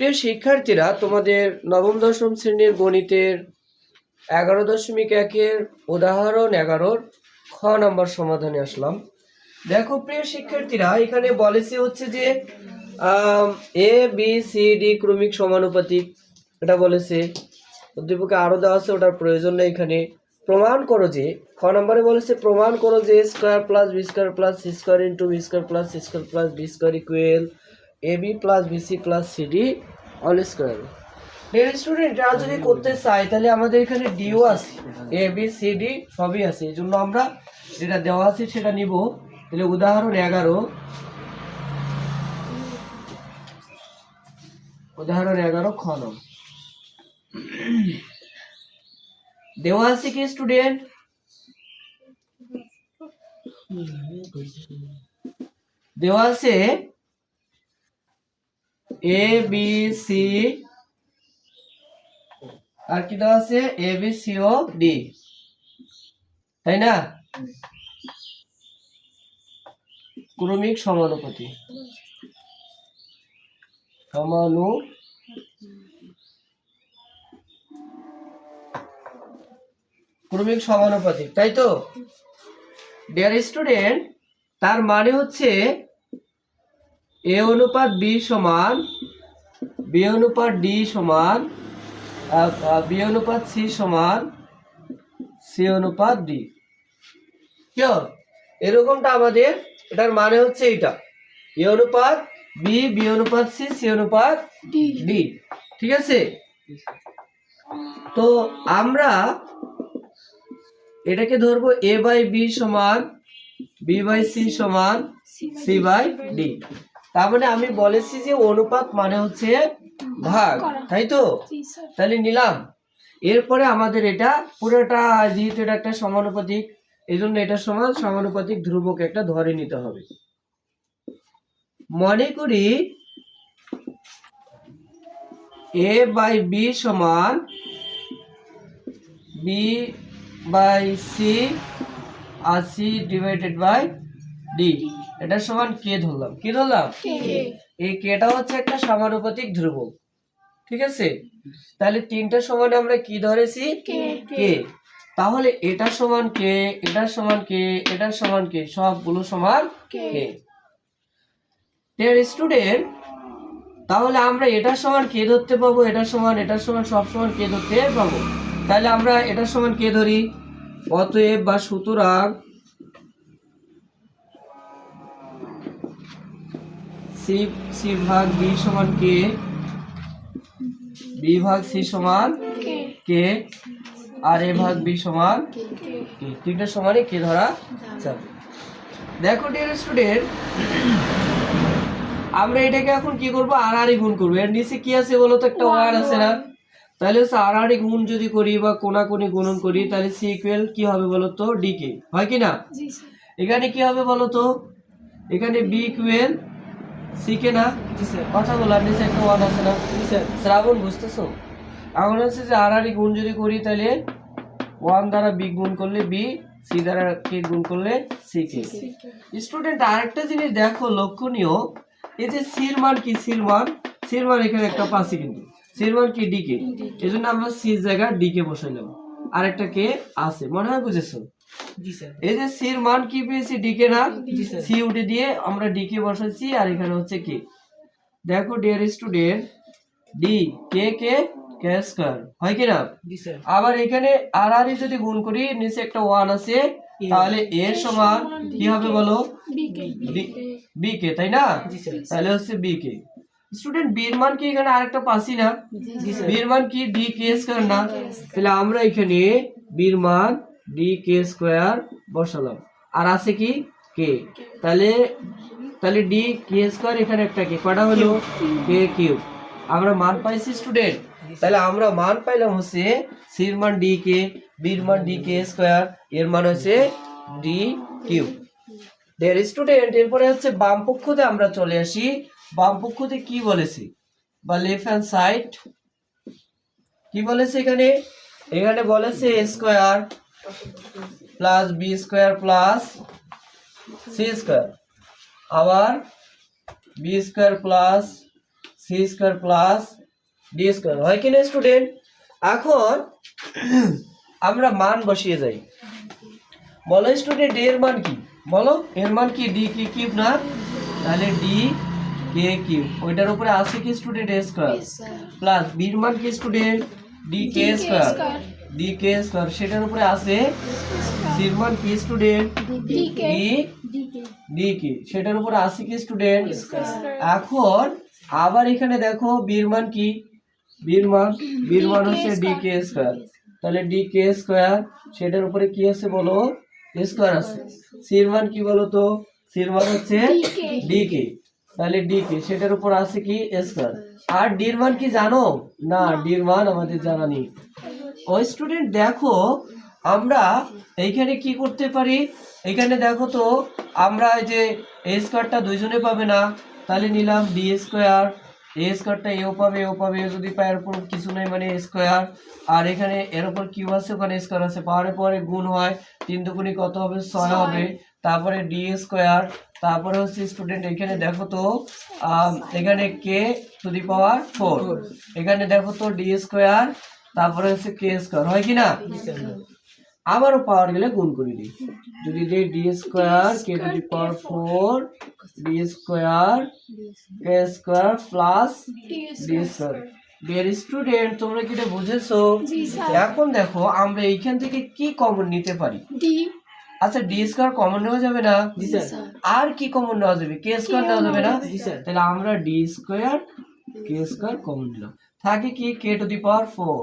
প্রিয় শিক্ষার্থীরা, তোমাদের নবম, দশম শ্রেণির গণিতের এগারো দশমিক একের উদাহরণ এগারোর খ নম্বর সমাধানে আসলাম। দেখো প্রিয় শিক্ষার্থীরা, এখানে বলেছে হচ্ছে যে এ বি সি ডি ক্রমিক সমানুপাতিক এটা বলেছে। উদ্দীপকে আরও দেওয়া আছে, ওটার প্রয়োজন নেই এখানে। প্রমাণ করো যে, খ নম্বরে বলেছে, প্রমাণ করো যে square plus B square plus C square into B square plus C square plus B square equal A B plus BC plus CD all square dear student এটা যদি করতে চাই তাহলে আমাদের এখানে ডিও আছে। এ বি সি ডি সবই আছে। এই জন্য আমরা যেটা দেওয়া আছে, সেটা নিব। তাহলে উদাহরণ এগারো। উদাহরণ এগারো, খ নং দেওয়া আছে কি স্টুডেন্ট দেওয়া আছে এ বি সি আর কি দেওয়া আছে? এ বি সি ও ডি তাই না? ক্রমিক সমানুপাতি। সমানু ক্রমিক সমানুপাতিক, তাই তো? ডিয়ার স্টুডেন্ট তার মানে হচ্ছে এ অনুপাত বি সমান বি অনুপাত ডি সমান বি অনুপাত সি সমান সি অনুপাত ডি। কিয়র এরকমটা আমাদের এটার মানে হচ্ছে এইটা। এ অনুপাত বি বি অনুপাত সি সি অনুপাত ডি ঠিক আছে? তো আমরা এটাকে ধরবো এ বাই বি সমান বি বাই সি সমান সি বাই ডি তার মানে আমি বলেছি যে অনুপাত মানে হচ্ছে ভাগ তাই তো? তাহলে নিলাম। এরপরে আমাদের এটা পুরোটা যেহেতু এটা একটা সমানুপাতিক এই জন্য এটা সমান সমানুপাতিক ধ্রুবক একটা ধরে নিতে হবে। মনে করি এ বাই বি সমান বি বাই সি আর সি ডিভাইডেড বাই ডি। এটা সমান কে ধরলাম? কি ধরলাম? এই কেটা হচ্ছে একটা সমানুপাতিক ধ্রুবক। ঠিক আছে? তাহলে তিনটা সমানে আমরা কি ধরেছি? কে তাহলে এটা সমান কে এটা সমান কে এটা সমান কে সবগুলো সমান কে। ডিয়ার স্টুডেন্ট তাহলে আমরা এটার সমান কে ধরতে পাবো এটার সমান এটার সমান সব সমান কে ধরতে পাবো। তাহলে আমরা এটার সমান কে ধরি? অতএব বা সুতরাং সি সি ভাগ বি সমান কে? বি ভাগ সি সমান কে? আর এ ভাগ বি সমান কে? তিনটা সমানই কে ধরা যাবে। দেখো ডিয়ার স্টুডেন্ট আমরা এটাকে এখন কি করব? আর আর গুণ করব। এর নিচে কি আছে বলো তো? একটা ওয়ান আছে না? তাহলে হচ্ছে আর আর গুণ যদি করি বা কোনাকুনি গুণন করি তাহলে সি ইকুয়াল কি হবে বলো তো? ডি কে হয় কি না? এখানে কি হবে বলো তো? এখানে বি ইকুয়াল কে না? কথা বলো আর নিচে একটা ওয়ান আছে না? শ্রাবণ বুঝতেছো? এখন হচ্ছে যে আর আর গুণ যদি করি তাহলে ওয়ান দ্বারা বি গুণ করলে বি সি দ্বারা কে গুণ করলে সি কে স্টুডেন্ট আরেকটা জিনিস দেখো লক্ষণীয়। এই যে সির মান কি? সির মান? সির মান এখানে একটা পাচ্ছি কিন্তু। সির মান কি? ডিকে এই জন্য আমরা সি জায়গায় ডিকে বসাইলাম আরেকটা কে আছে। মনে হয় বুঝেছ? এই যে সির মান কি পেয়েছি? ডিকে না? সি উঠে দিয়ে আমরা ডিকে বসাচ্ছি আর এখানে হচ্ছে কে দেখো dear student D k k k square হয় কি না? আবার এখানে আর আর যদি গুণ করি নিচে একটা ওয়ান আছে তাহলে এর সমান কি হবে বলো? বি কে তাই না? তাহলে হচ্ছে বি কে স্টুডেন্ট বীর মান কি এখানে আরেকটা পাসি না? বীর মান কি? ডি কে স্কয়ার না? তাহলে আমরা এখানে বীর মান ডি কে স্কয়ার বসালাম। আর আছে কি? কে তাহলে তাহলে ডি কে স্কয়ার এখানে একটা কে কটা হলো? কে কিউব আমরা মান পাইছি স্টুডেন্ট তাহলে আমরা মান পাইলাম হচ্ছে সির মান ডি কে বীর মান ডি কে স্কয়ার এর মান হচ্ছে ডি কিউব দেয়ার স্টুডেন্ট এরপরে হচ্ছে বাম পক্ষতে আমরা চলে আসি। বাম পক্ষতে কি বলেছি? বা লেফট হ্যান্ড সাইড কি বলেছে এখানে? এখানে বলেছে square plus B square plus C square আবার B square plus C C square plus D square হয় কি না স্টুডেন্ট এখন আমরা মান বসিয়ে যাই বলো স্টুডেন্ট এর মান কি বলো এর মান কি ডি কি কিউব না তাহলে ডি কে কিউব ওইটার উপরে আছে কি স্টুডেন্ট এ স্কোয়ার প্লাস বির মান কি student D k square D k square সেটার উপরে আছে সির মান কি স্টুডেন্ট ডি ডি কি সেটার উপরে আছে কি স্টুডেন্ট এখন আবার এখানে দেখো বীর মান কি বীর মান হচ্ছে ডি কে স্কোয়ার তাহলে ডি কে স্কোয়ার সেটার উপরে কি আছে বলো? স্কোয়ার আছে। সির মান কি বলো তো? সির মান হচ্ছে ডি কে তাহলে ডি কে সেটার উপর আছে কি? স্কোয়ার আর ডির মান কি জানো? না ডির মান আমাদের জানা নেই। ওই স্টুডেন্ট দেখো আমরা এইখানে কি করতে পারি? এখানে দেখো তো আমরা এই যে এ স্কোয়ারটা দুইজনে পাবে না তাহলে নিলাম ডি স্কোয়ার এ স্কোয়ারটা এও পাবে এও পাবে এ যদি পায় এর উপর কিছু নেই মানে স্কোয়ার আর এখানে এর উপর কিউ আছে ওখানে স্কোয়ার আছে। পাওয়ারে পরে গুণ হয় তিন দুগুণি কত হবে? ছয় হবে। তারপরে ডি স্কোয়ার তারপরে হচ্ছে স্টুডেন্ট এখানে দেখো তো এখানে কে টু দি পাওয়ার ফোর। এখানে দেখো তো ডি স্কোয়ার তারপরে হচ্ছে কে স্কোয়ার হয় কি না? আবারও পাওয়ার গেলে গুণ করে দিই। যদি দিই D square k to the power four D square k square plus D square dear student তোমরা কি এটা বুঝেছ? এখন দেখো আমরা এইখান থেকে কি কমন নিতে পারি? আচ্ছা ডি স্কোয়ার কমন নেওয়া যাবে না? আর কি কমন নেওয়া যাবে? কে স্কোয়ার নেওয়া যাবে না? তাহলে আমরা D square k square common নিলাম। থাকে কি k to the power four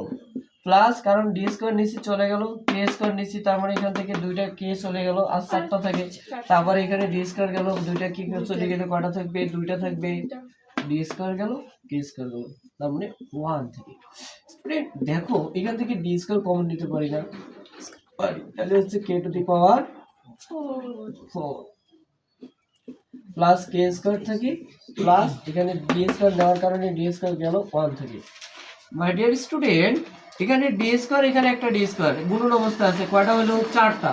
plus কারণ ডি স্কোয়ার নিচে চলে গেল কে স্কোয়ার নিচে তার মানে এখান থেকে দুইটা কে চলে গেল আর চারটা থাকে। তারপর এখানে ডি স্কোয়ার গেল দুইটা কি চলে গেলে কটা থাকবে? দুইটা থাকবে। ডি স্কোয়ার গেল কে স্কোয়ার গেল তার মানে ওয়ান থেকে। স্টুডেন্ট দেখো এখান থেকে ডি স্কোয়ার কমন নিতে পারি না। পারি। তাহলে হচ্ছে k to the power four plus k square থেকে প্লাস এখানে ডি স্কোয়ার নেওয়ার কারণে ডি স্কোয়ার গেল ওয়ান থেকে। মাই ডিয়ার স্টুডেন্ট এখানে ডি স্কোয়ার এখানে একটা ডি স্কোয়ার গুণন অবস্থা আছে কয়টা হলো? চারটা।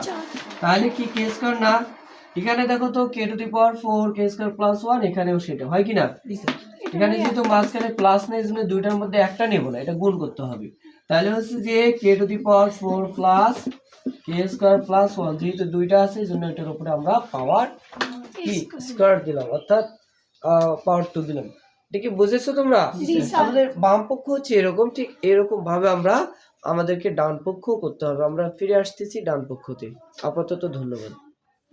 তাহলে কি কে স্কোয়ার না? এখানে দেখো তো k to the power four k square plus one এখানেও সেটা হয় কি না? এখানে যেহেতু মাঝখানে প্লাস নেই জন্য দুইটার মধ্যে একটা নেব না এটা গুণ করতে হবে। তাহলে হচ্ছে যে k to the power four plus k square plus one যেহেতু দুইটা আছে এই জন্য এটার উপরে আমরা পাওয়ার কি স্কোয়ার দিলাম অর্থাৎ পাওয়ার টু দিলাম এটা কি বুঝেছ তোমরা? আমাদের বাম পক্ষ হচ্ছে এরকম ঠিক এরকম ভাবে আমরা আমাদেরকে ডান পক্ষ করতে হবে। আমরা ফিরে আসতেছি ডান পক্ষতে আপাতত ধন্যবাদ।